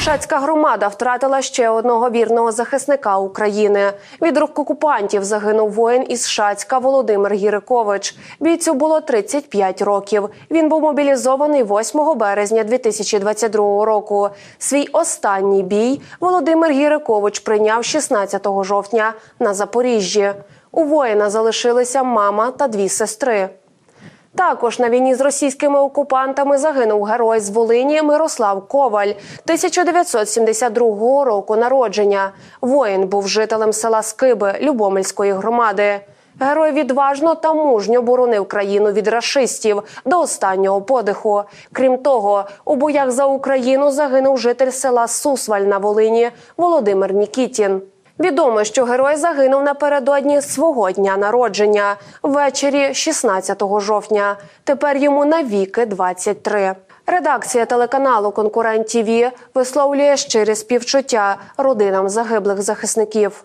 Шацька громада втратила ще одного вірного захисника України. Від рук окупантів загинув воїн із Шацька Володимир Гірикович. Бійцю було 35 років. Він був мобілізований 8 березня 2022 року. Свій останній бій Володимир Гірикович прийняв 16 жовтня на Запоріжжі. У воїна залишилися мама та дві сестри. Також на війні з російськими окупантами загинув герой з Волині Мирослав Коваль 1972 року народження. Воїн був жителем села Скиби Любомельської громади. Герой відважно та мужньо боронив країну від рашистів до останнього подиху. Крім того, у боях за Україну загинув житель села Сусваль на Волині Володимир Нікітін. Відомо, що герой загинув напередодні свого дня народження ввечері 16 жовтня. Тепер йому навіки 23. Редакція телеканалу Конкурент ТІВІ висловлює щире співчуття родинам загиблих захисників.